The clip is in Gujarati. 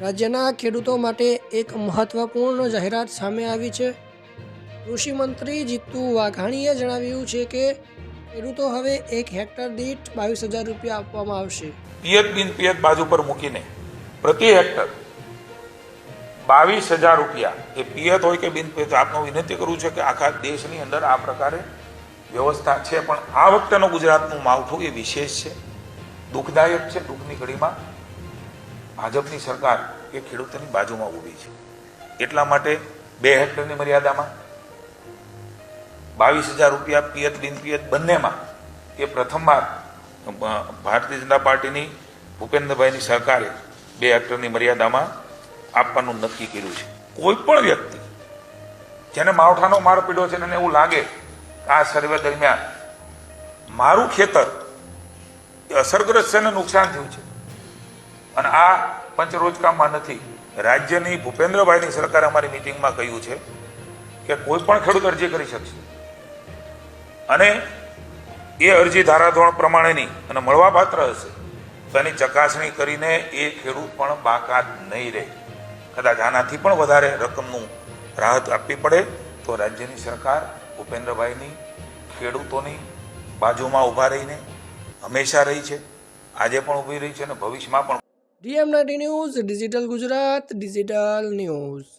રાજ્યના ખેડૂતો માટે એક મહત્વપૂર્ણ જાહેરાત સામે આવી છે. કૃષિ મંત્રી જીતુ વાઘાણીએ જણાવ્યું છે કે, ખેડૂતો હવે એક હેક્ટર દીઠ બાવીસ હજાર રૂપિયા આપવામાં આવશે. પિયત બિન પિયત બાજુ પર મૂકીને પ્રતિ હેક્ટર બાવીસ હજાર રૂપિયા એ પિયત હોય કે બિન પિયત, આપનો વિનંતી કરું છું કે આખા દેશની અંદર આ પ્રકારે વ્યવસ્થા છે, પણ આ વખતેનું ગુજરાતનું માવઠું એ વિશેષ છે. દુઃખદાયક છે, દુઃખની ઘડીમાં. ભાજપની સરકાર એ ખેડૂતોની બાજુમાં ઊભી છે. એટલા માટે બે હેક્ટરની મર્યાદામાં બાવીસ હજાર રૂપિયા પિયત બિન પિયત બંનેમાં એ પ્રથમવાર ભારતીય જનતા પાર્ટીની ભૂપેન્દ્રભાઈની સરકારે બે હેક્ટરની મર્યાદામાં આપવાનું નક્કી કર્યું છે. કોઈ પણ વ્યક્તિ જેને માવઠાનો માર પીડ્યો છે એને એવું લાગે કે આ સર્વે દરમિયાન મારું ખેતર અસરગ્રસ્ત છે અને નુકસાન થયું છે. અને આ પંચરોજકામમાં નથી. રાજ્યની ભૂપેન્દ્રભાઈની સરકારે અમારી મિટિંગમાં કહ્યું છે કે કોઈ પણ ખેડૂત અરજી કરી શકશે. અને એ અરજી ધારાધોરણ પ્રમાણેની અને મળવાપાત્ર હશે, તો એની ચકાસણી કરીને એ ખેડૂત પણ બાકાત નહીં રહે. કદાચ આનાથી પણ વધારે રકમનું રાહત આપવી પડે, તો રાજ્યની સરકાર ભૂપેન્દ્રભાઈની ખેડૂતોની બાજુમાં ઊભા રહીને હંમેશા રહી છે. આજે પણ ઊભી રહી છે અને ભવિષ્યમાં પણ DM ninety news digital Gujarat digital news